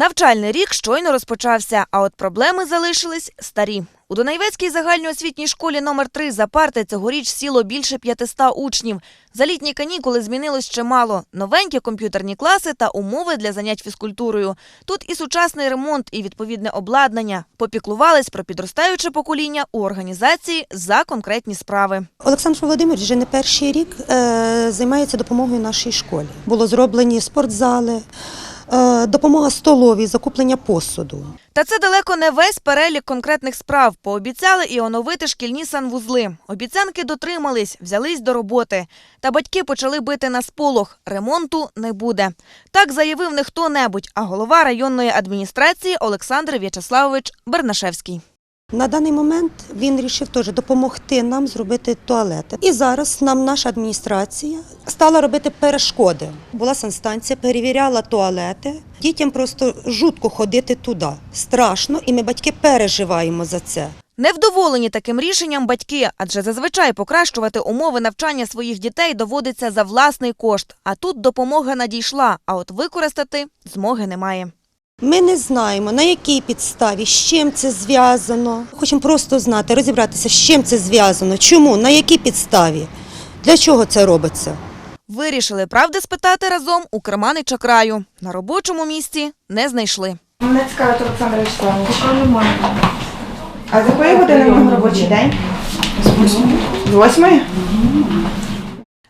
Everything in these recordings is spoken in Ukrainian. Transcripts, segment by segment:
Навчальний рік щойно розпочався, а от проблеми залишились старі. У Донайвецькій загальноосвітній школі номер 3 за парти цьогоріч сіло більше 500 учнів. За літні канікули змінилось чимало. Новенькі комп'ютерні класи та умови для занять фізкультурою. Тут і сучасний ремонт, і відповідне обладнання. Попіклувались про підростаюче покоління у організації за конкретні справи. Олександр Володимирович вже не перший рік е, займається допомогою нашій школі. Було зроблені спортзали, допомога столовій, закуплення посуду. Та це далеко не весь перелік конкретних справ. Пообіцяли і оновити шкільні санвузли. Обіцянки дотримались, взялись до роботи. Та батьки почали бити на сполох. Ремонту не буде. Так заявив не хто-небудь, а голова районної адміністрації Олександр В'ячеславович Бернашевський. На даний момент він вирішив теж допомогти нам зробити туалети. І зараз нам наша адміністрація стала робити перешкоди. Була санстанція, перевіряла туалети. Дітям просто жутко ходити туди. Страшно, і ми батьки переживаємо за це. Невдоволені таким рішенням батьки, адже зазвичай покращувати умови навчання своїх дітей доводиться за власний кошт. А тут допомога надійшла, а от використати змоги немає. Ми не знаємо, на якій підставі, з чим це зв'язано. Хочемо просто знати, розібратися, з чим це зв'язано, чому, на якій підставі, для чого це робиться. Вирішили правди спитати разом у Керманича краю. На робочому місці не знайшли. Мене цікавить Олександр Вячеславович. Немає. А з якої години робочий день? З восьмої?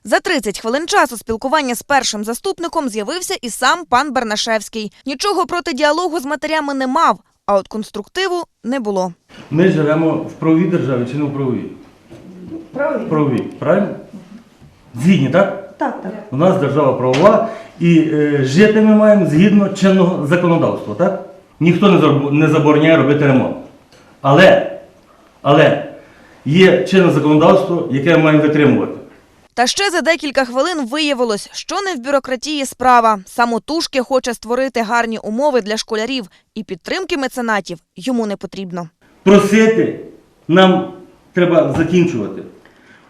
За 30 хвилин часу спілкування з першим заступником з'явився і сам пан Бернашевський. Нічого проти діалогу з матерями не мав, а от конструктиву не було. Ми живемо в правовій державі чи не в правовій? В правовій, правильно? Згідні, так? Так, так. У нас держава правова і е, жити ми маємо згідно чинного законодавства, так? Ніхто не, не забороняє робити ремонт. Але, але є чинне законодавство, яке ми маємо витримувати. Та ще за декілька хвилин виявилось, що не в бюрократії справа. Самотужки хоче створити гарні умови для школярів, і підтримки меценатів йому не потрібно. Просити нам треба закінчувати.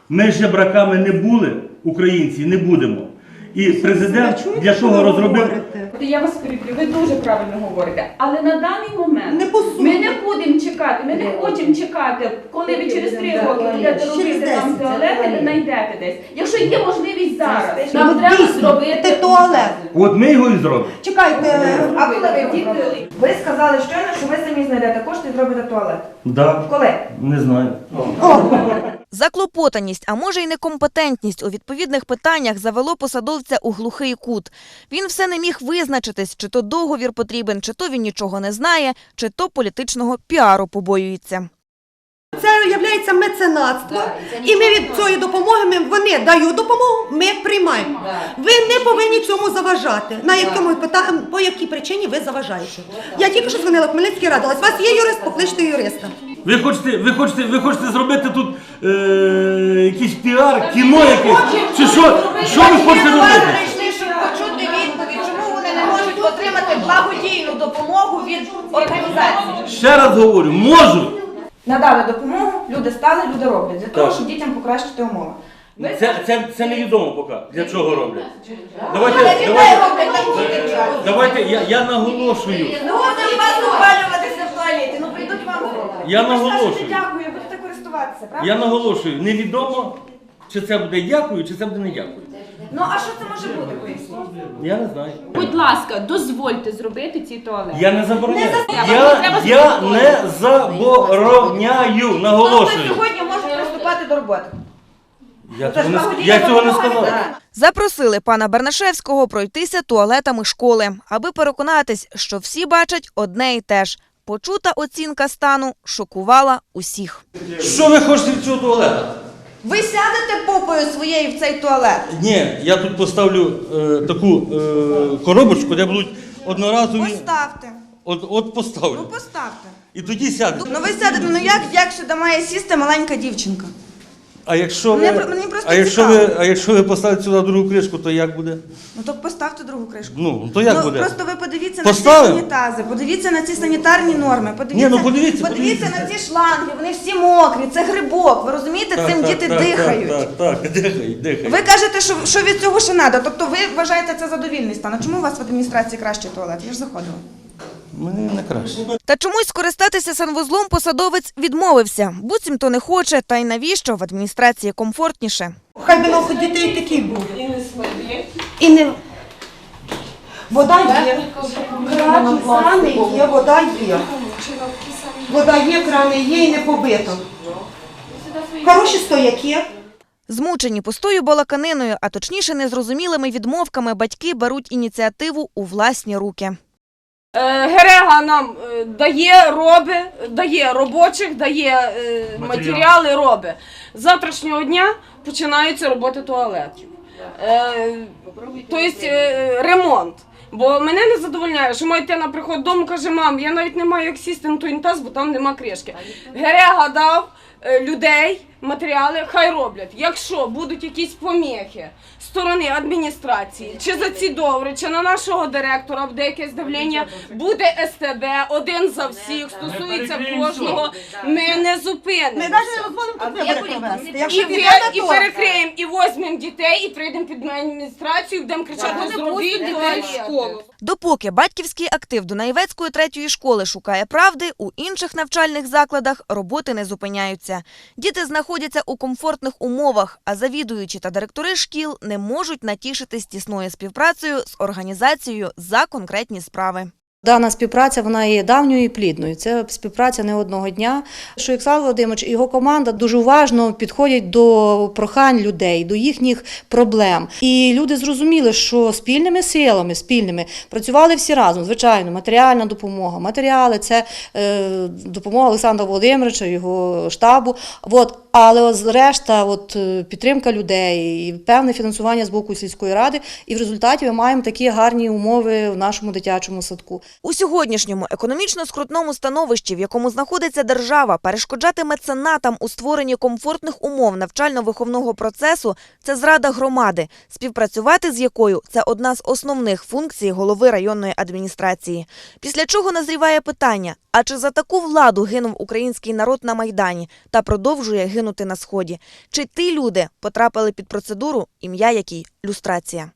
Ми жебраками не були, українці, не будемо. І президент для того розробив. Я вас переб'ю, ви дуже правильно говорите. Але на даний момент Не по суті. ми не будемо чекати, ми не хочемо чекати, коли ви через три роки будете робити там туалети, ви знайдете десь. Якщо є можливість зараз, нам Ну, треба дійсно, зробити це туалет. От ми його і зробимо. Чекайте, А коли ви його зробите? Ви сказали щойно, що ви самі знайдете кошти і зробите туалет. Да, Коли? не знаю. Заклопотаність, а може й некомпетентність у відповідних питаннях завело посадовця у глухий кут. Він все не міг визначитись, чи то договір потрібен, чи то він нічого не знає, чи то політичного піару побоюється. Це є меценатство, і ми від цієї допомоги ми, вони дають допомогу, ми приймаємо. Ви не повинні цьому заважати. На якому пита- по якій причині ви заважаєте? Я тільки що дзвонила в Хмельницький радилась. У вас є юрист, покличте юриста. Ви хочете, ви хочете, ви хочете зробити тут е, якийсь піар, кіно якесь? Чи що? Що ви хочете робити? прийшли, щоб почути відповідь, чому вони не можуть отримати благодійну допомогу від організації. Ще раз говорю, можуть. Надали допомогу, люди стали, люди роблять для того, Так. щоб дітям покращити умови. Ви Це, це, це невідомо поки, для чого роблять. Давайте, Але давайте, давайте я, я наголошую. Ну, от вас опалюватися в туалеті, ну прийдуть вам зроблять. Я Ви наголошую. скажете дякую, будете користуватися, правда? Я наголошую, невідомо, чи це буде дякую, чи це буде не дякую. Ну, а що це може бути, поясніть? Я не знаю. Будь ласка, дозвольте зробити ці туалети. Я не забороняю. Я, Треба я зробити. не забороняю, Тобто наголошую. сьогодні можуть приступати до роботи. Я Це ж цього не, благодійна я цього не допомога сказав. Запросили пана Бернашевського пройтися туалетами школи, аби переконатись, що всі бачать одне і те ж. Почута оцінка стану шокувала усіх. Що ви хочете від цього туалета? Ви сядете попою своєю в цей туалет. Ні, я тут поставлю е, таку е, коробочку, де будуть одноразові. Поставте. От, от поставлю. Ну поставте. І тоді сядете. Ну ви сядете, ну як, як сюди має сісти маленька дівчинка? А якщо ви, про- мені просто а якщо цікаво. ви, а якщо ви поставите сюди другу кришку, то як буде? Ну то поставте другу кришку. Ну, то як ну, буде? Просто ви подивіться Поставимо? на ці санітази, подивіться на ці санітарні норми, подивіться, Ні, ну, подивіться, подивіться на ці шланги, вони всі мокрі, це грибок. Ви розумієте, цим діти дихають. Так, так, так, дихають, дихають. Ви кажете, що, що від цього ще треба. Тобто ви вважаєте це задовільний стан. А чому у вас в адміністрації кращий туалет? Я ж заходила. Мені не краще. Та чомусь скористатися санвузлом посадовець відмовився. Буцімто не хоче, та й навіщо в адміністрації комфортніше. Хай би на дітей такий був. І не вода є. Крани, крани є, вода є. Вода є, крани є і не побито. Хороші стояки. Змучені пустою балаканиною, а точніше незрозумілими відмовками, батьки беруть ініціативу у власні руки. Е, Герега нам е, дає роби, дає робочих, дає е, матеріали, роби. З завтрашнього дня починаються роботи туалетів. Тобто ремонт. Бо мене не задовольняє, що моя дитина приходить додому, каже, мам, я навіть не маю як сісти на той унітаз, бо там нема кришки. Герега дав людей, матеріали, хай роблять. Якщо будуть якісь поміхи з сторони адміністрації, чи за ці добри, чи на нашого директора буде якесь давлення, буде СТБ, один за всіх, стосується кожного, ми не Ми зупинимося. навіть не дозволимо тут вибори провести. Якщо І, ви, піде на і то. перекриємо, і візьмемо дітей, і прийдемо під адміністрацію, будемо кричати, зробіть дітей в школу. Допоки батьківський актив Дунаєвецької третьої школи шукає правди, у інших навчальних закладах роботи не зупиняються. Діти знаходяться у комфортних умовах, а завідуючі та директори шкіл не можуть натішитись тісною співпрацею з організацією за конкретні справи. Дана співпраця вона є давньою і плідною. Це співпраця не одного дня. Що Олександр Володимирович і його команда дуже уважно підходять до прохань людей, до їхніх проблем. І люди зрозуміли, що спільними силами, спільними працювали всі разом. Звичайно, матеріальна допомога, матеріали це е, допомога Олександра Володимировича, його штабу. От, але ось решта, от е, підтримка людей і певне фінансування з боку сільської ради. І в результаті ми маємо такі гарні умови в нашому дитячому садку. У сьогоднішньому економічно скрутному становищі, в якому знаходиться держава, перешкоджати меценатам у створенні комфортних умов навчально-виховного процесу – це зрада громади, співпрацювати з якою – це одна з основних функцій голови районної адміністрації. Після чого назріває питання, а чи за таку владу гинув український народ на Майдані та продовжує гинути на Сході? Чи ті люди потрапили під процедуру, ім'я якій – люстрація?